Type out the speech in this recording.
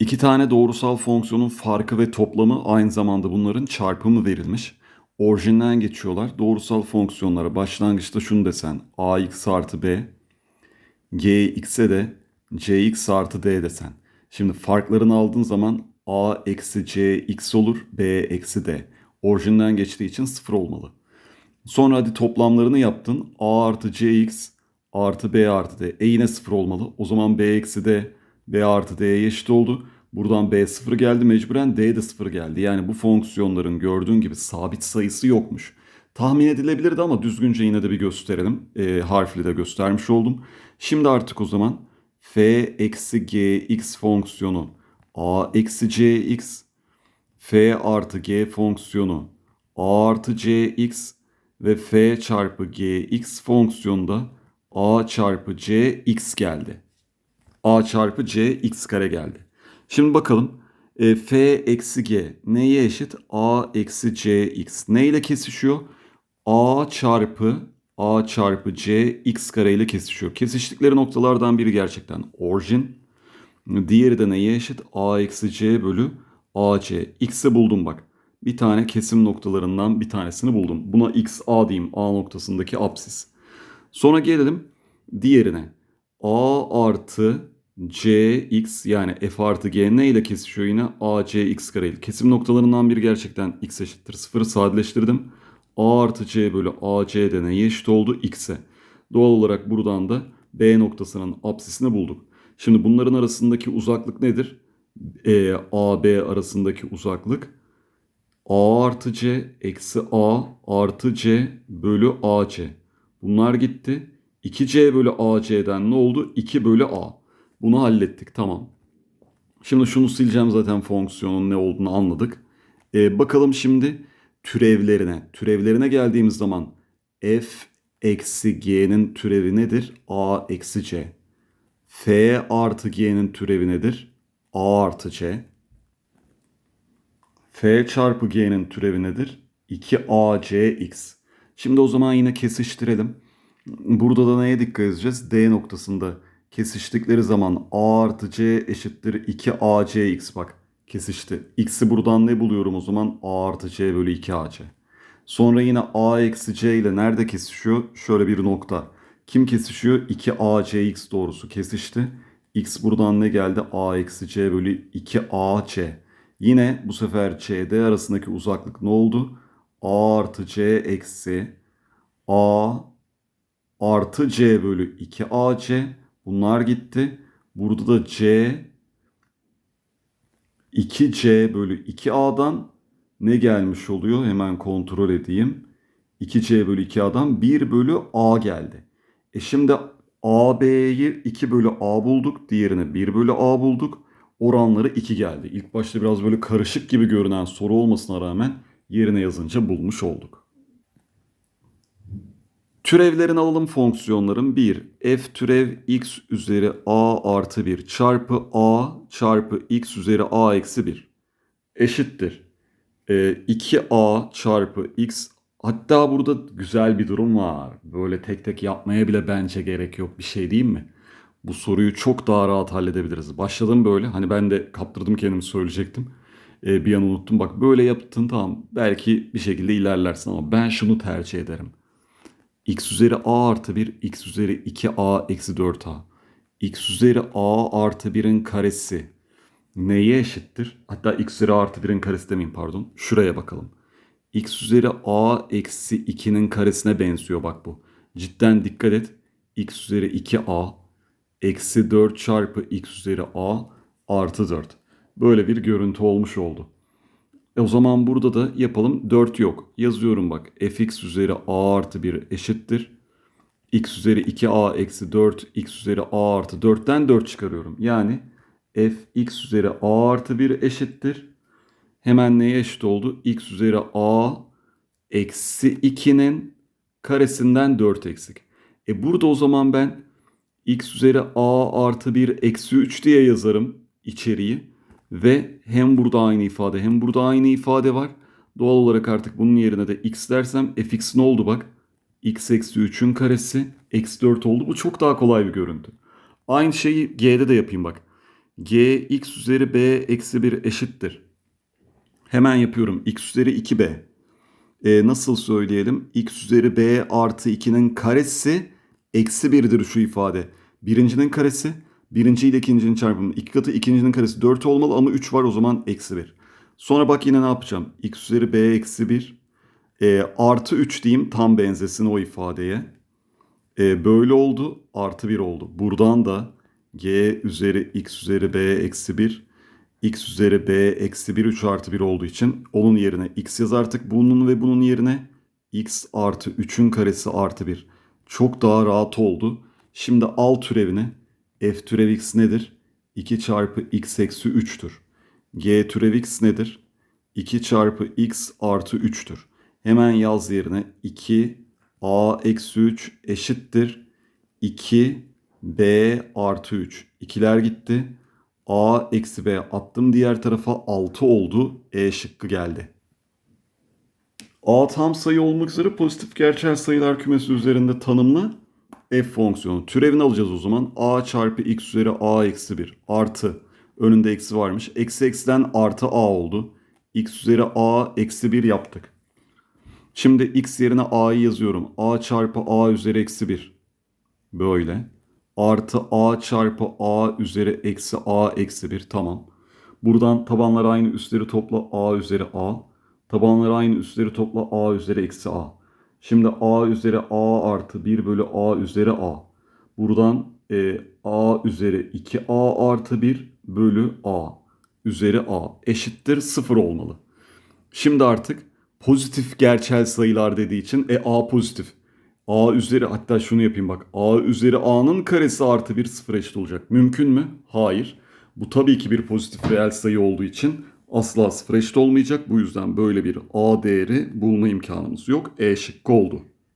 İki tane doğrusal fonksiyonun farkı ve toplamı aynı zamanda bunların çarpımı verilmiş. Orijinden geçiyorlar. Doğrusal fonksiyonlara başlangıçta şunu desen ax artı b, gx'e de cx artı d desen. Şimdi farklarını aldığın zaman a eksi cx olur, b eksi d. Orijinden geçtiği için sıfır olmalı. Sonra hadi toplamlarını yaptın. a artı cx artı b artı d. E yine sıfır olmalı. O zaman b eksi d b artı d'ye eşit oldu. Buradan b sıfır geldi mecburen d de sıfır geldi. Yani bu fonksiyonların gördüğün gibi sabit sayısı yokmuş. Tahmin edilebilirdi ama düzgünce yine de bir gösterelim. E, harfli de göstermiş oldum. Şimdi artık o zaman f eksi gx fonksiyonu a eksi cx f artı g fonksiyonu a artı cx ve f çarpı gx fonksiyonunda a çarpı cx geldi. A çarpı c x kare geldi. Şimdi bakalım e, f eksi g neye eşit? a eksi c x. Ne ile kesişiyor? a çarpı a çarpı c x kare ile kesişiyor. Kesiştikleri noktalardan biri gerçekten orijin. Diğeri de neye eşit? a eksi c bölü ac. x'i buldum bak. Bir tane kesim noktalarından bir tanesini buldum. Buna x a diyeyim. a noktasındaki apsis. Sonra gelelim diğerine. a artı cx yani f artı g ne ile kesişiyor yine? a c kare ile. Kesim noktalarından biri gerçekten x eşittir. Sıfırı sadeleştirdim. a artı c bölü a c de neye eşit oldu? x'e. Doğal olarak buradan da b noktasının apsisini bulduk. Şimdi bunların arasındaki uzaklık nedir? E, a b arasındaki uzaklık a artı c eksi a artı c bölü ac. Bunlar gitti. 2c bölü ac'den ne oldu? 2 bölü a. Bunu hallettik tamam. Şimdi şunu sileceğim zaten fonksiyonun ne olduğunu anladık. Ee, bakalım şimdi türevlerine. Türevlerine geldiğimiz zaman f eksi g'nin türevi nedir? a eksi c. f artı g'nin türevi nedir? a artı c. f çarpı g'nin türevi nedir? 2acx. Şimdi o zaman yine kesiştirelim. Burada da neye dikkat edeceğiz? D noktasında kesiştikleri zaman a artı c eşittir 2acx bak kesişti. X'i buradan ne buluyorum o zaman? a artı c bölü 2ac. Sonra yine a eksi c ile nerede kesişiyor? Şöyle bir nokta. Kim kesişiyor? 2acx doğrusu kesişti. X buradan ne geldi? a eksi c bölü 2ac. Yine bu sefer CD arasındaki uzaklık ne oldu? a artı c eksi a artı c bölü 2ac. Bunlar gitti. Burada da c 2c bölü 2a'dan ne gelmiş oluyor? Hemen kontrol edeyim. 2c bölü 2a'dan 1 bölü a geldi. E şimdi AB'yi 2 bölü A bulduk. Diğerine 1 bölü A bulduk. Oranları 2 geldi. İlk başta biraz böyle karışık gibi görünen soru olmasına rağmen yerine yazınca bulmuş olduk. Türevlerini alalım fonksiyonların. 1. F türev x üzeri a artı 1 çarpı a çarpı x üzeri a eksi 1 eşittir. Ee, 2a çarpı x hatta burada güzel bir durum var. Böyle tek tek yapmaya bile bence gerek yok bir şey değil mi? Bu soruyu çok daha rahat halledebiliriz. Başladım böyle hani ben de kaptırdım kendimi söyleyecektim. Ee, bir an unuttum bak böyle yaptın tamam belki bir şekilde ilerlersin ama ben şunu tercih ederim x üzeri a artı 1 x üzeri 2a eksi 4a. x üzeri a artı 1'in karesi neye eşittir? Hatta x üzeri a artı 1'in karesi demeyeyim pardon. Şuraya bakalım. x üzeri a eksi 2'nin karesine benziyor bak bu. Cidden dikkat et. x üzeri 2a eksi 4 çarpı x üzeri a artı 4. Böyle bir görüntü olmuş oldu. E o zaman burada da yapalım 4 yok. Yazıyorum bak fx üzeri a artı 1 eşittir. x üzeri 2a eksi 4 x üzeri a artı 4'ten 4 çıkarıyorum. Yani fx üzeri a artı 1 eşittir. Hemen neye eşit oldu? x üzeri a eksi 2'nin karesinden 4 eksik. E burada o zaman ben x üzeri a artı 1 eksi 3 diye yazarım içeriği. Ve hem burada aynı ifade hem burada aynı ifade var. Doğal olarak artık bunun yerine de x dersem fx ne oldu bak. x eksi 3'ün karesi eksi 4 oldu. Bu çok daha kolay bir görüntü. Aynı şeyi g'de de yapayım bak. g x üzeri b eksi 1 eşittir. Hemen yapıyorum. x üzeri 2b. E, nasıl söyleyelim? x üzeri b artı 2'nin karesi eksi 1'dir şu ifade. Birincinin karesi birinci ile ikincinin çarpımı. İki katı ikincinin karesi 4 olmalı ama 3 var o zaman eksi 1. Sonra bak yine ne yapacağım? x üzeri b eksi 1 e, artı 3 diyeyim tam benzesin o ifadeye. E, böyle oldu artı 1 oldu. Buradan da g üzeri x üzeri b eksi 1 x üzeri b eksi 1 3 artı 1 olduğu için onun yerine x yaz artık bunun ve bunun yerine x artı 3'ün karesi artı 1. Çok daha rahat oldu. Şimdi al türevini f türev x nedir? 2 çarpı x eksi 3'tür. g türev x nedir? 2 çarpı x artı 3'tür. Hemen yaz yerine 2 a eksi 3 eşittir 2 b artı 3. İkiler gitti. a eksi b attım diğer tarafa 6 oldu. E şıkkı geldi. A tam sayı olmak üzere pozitif gerçel sayılar kümesi üzerinde tanımlı f fonksiyonu. Türevini alacağız o zaman. a çarpı x üzeri a eksi 1 artı önünde eksi varmış. Eksi eksiden artı a oldu. x üzeri a eksi 1 yaptık. Şimdi x yerine a'yı yazıyorum. a çarpı a üzeri eksi 1. Böyle. Artı a çarpı a üzeri eksi a eksi 1. Tamam. Buradan tabanlar aynı üstleri topla a üzeri a. Tabanlar aynı üstleri topla a üzeri eksi a. Şimdi a üzeri a artı 1 bölü a üzeri a. Buradan e, a üzeri 2a artı 1 bölü a üzeri a eşittir 0 olmalı. Şimdi artık pozitif gerçel sayılar dediği için e a pozitif. a üzeri hatta şunu yapayım bak. a üzeri a'nın karesi artı 1 sıfır eşit olacak. Mümkün mü? Hayır. Bu tabii ki bir pozitif reel sayı olduğu için asla sıfır eşit olmayacak. Bu yüzden böyle bir a değeri bulma imkanımız yok. E şıkkı oldu.